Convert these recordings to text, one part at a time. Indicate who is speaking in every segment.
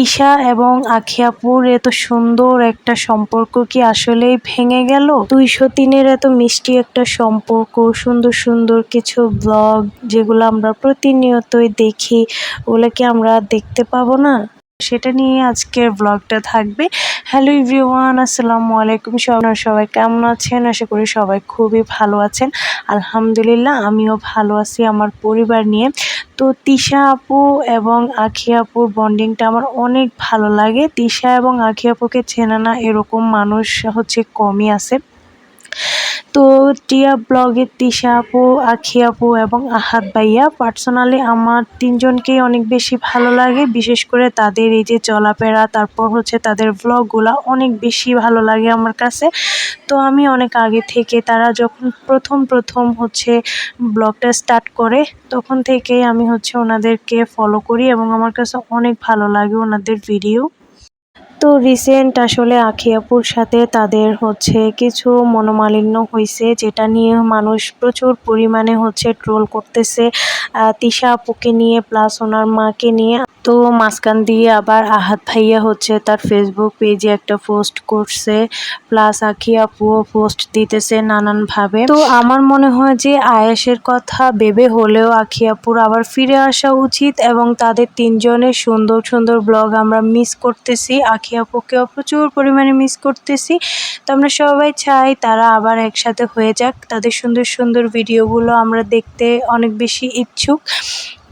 Speaker 1: তিশা এবং আখিয়াপুর, এত সুন্দর একটা সম্পর্ক কি আসলেই ভেঙে গেল? দুইশো তিনের এত মিষ্টি একটা সম্পর্ক, সুন্দর সুন্দর কিছু ব্লগ যেগুলো আমরা প্রতিনিয়তই দেখি, ওগুলো কি আমরা দেখতে পাবো না? সেটা নিয়ে আজকের ব্লগটা থাকবে। হ্যালো এভরিওয়ান আসসালামু আলাইকুম। সবাই সবাই কেমন আছেন? আশা করি সবাই খুবই ভালো আছেন। আলহামদুলিল্লাহ, আমিও ভালো আছি আমার পরিবার নিয়ে। তো তিশা আপু এবং আখি আপুর বন্ডিংটা আমার অনেক ভালো লাগে। তিশা এবং আখি আপুকে চেনা না এরকম মানুষ হচ্ছে কমই আছে। তো টিয়া ব্লগের তিশা আপু, আখি আপু এবং আহাত ভাইয়া পার্সোনালি আমার তিনজনকেই অনেক বেশি ভালো লাগে। বিশেষ করে তাদের এই যে চলাফেরা, তারপর হচ্ছে তাদের ব্লগগুলো অনেক বেশি ভালো লাগে আমার কাছে। তো আমি অনেক আগে থেকে তারা যখন প্রথম প্রথম হচ্ছে ব্লগটা স্টার্ট করে, তখন থেকেই আমি হচ্ছে ওনাদেরকে ফলো করি এবং আমার কাছে অনেক ভালো লাগে ওনাদের ভিডিও তো রিসেন্ট আসলে আখি আপুর সাথে তাদের হচ্ছে কিছু মনোমালিন্য হয়েছে যেটা নিয়ে মানুষ প্রচুর পরিমাণে হচ্ছে ট্রোল করতেছে। তিশা আপুকে নিয়ে প্লাস ওনার মাকে নিয়ে। তো মাঝখান দিয়ে আবার আহাত ভাইয়া হচ্ছে তার ফেসবুক পেজে একটা পোস্ট করছে প্লাস আখি আপুও পোস্ট দিতেছে নানানভাবে। তো আমার মনে হয় যে আয়েসের কথা ভেবে হলেও আখি আপুর আবার ফিরে আসা উচিত এবং তাদের তিনজনের সুন্দর সুন্দর ব্লগ আমরা মিস করতেছি। আখি আপুকেও প্রচুর পরিমাণে মিস করতেছি। তো আমরা সবাই চাই তারা আবার একসাথে হয়ে যাক। তাদের সুন্দর সুন্দর ভিডিওগুলো আমরা দেখতে অনেক বেশি ইচ্ছুক।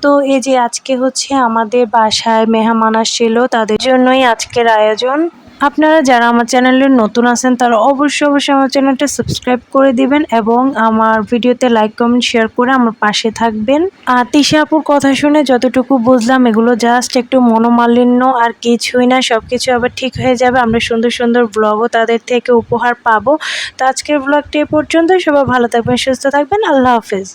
Speaker 1: তো এই যে আজকে হচ্ছে আমাদের বাসায় মেহমান আসছিল, তাদের জন্যই আজকের আয়োজন। আপনারা যারা আমার চ্যানেলে নতুন আছেন, তারা অবশ্যই অবশ্যই আমার চ্যানেলটা সাবস্ক্রাইব করে দিবেন এবং আমার ভিডিওতে লাইক, কমেন্ট, শেয়ার করে আমার পাশে থাকবেন। আর তিশা আপুর কথা শুনে যতটুকু বুঝলাম, এগুলো জাস্ট একটু মনোমালিন্য আর কিছুই না সব কিছু আবার ঠিক হয়ে যাবে। আমরা সুন্দর সুন্দর ব্লগও তাদের থেকে উপহার পাবো। তো আজকের ব্লগটি এ পর্যন্ত সবাই ভালো থাকবেন, সুস্থ থাকবেন। আল্লাহ হাফেজ।